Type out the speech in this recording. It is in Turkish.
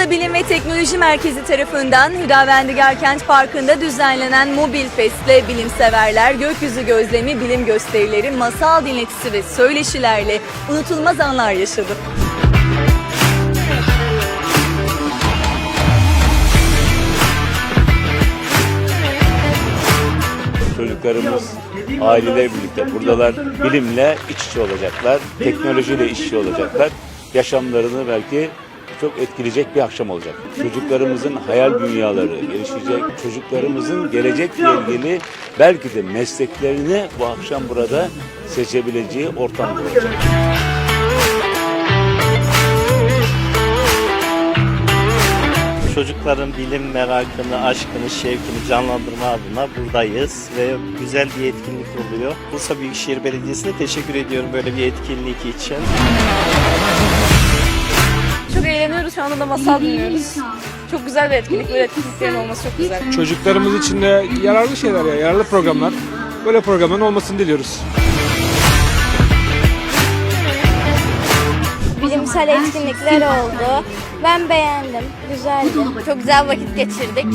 Bursa Bilim ve Teknoloji Merkezi tarafından Hüdavendi Gerkent Parkı'nda düzenlenen Mobil Fest'le bilimseverler gökyüzü gözlemi, bilim gösterileri, masal dinletisi ve söyleşilerle unutulmaz anlar yaşadı. Çocuklarımız aileler birlikte buradalar. Bilimle iç içe olacaklar. Teknolojiyle iç içe olacaklar. Yaşamlarını belki çok etkileyecek bir akşam olacak. Çocuklarımızın hayal dünyaları gelişecek. Çocuklarımızın gelecekle ilgili belki de mesleklerini bu akşam burada seçebileceği ortam olacak. Çocukların bilim merakını, aşkını, şevkini canlandırma adına buradayız ve güzel bir etkinlik oluyor. Bursa Büyükşehir Belediyesi'ne teşekkür ediyorum böyle bir etkinlik için. Çok eğleniyoruz şu anda da masal dinliyoruz. Çok güzel bir etkinlik. Böyle etkinliklerin olması çok güzel. Çocuklarımız için de yararlı şeyler ya, yararlı programlar. Böyle programların olmasını diliyoruz. bilimsel etkinlikler oldu. Ben beğendim. Güzeldi. Çok güzel vakit geçirdik.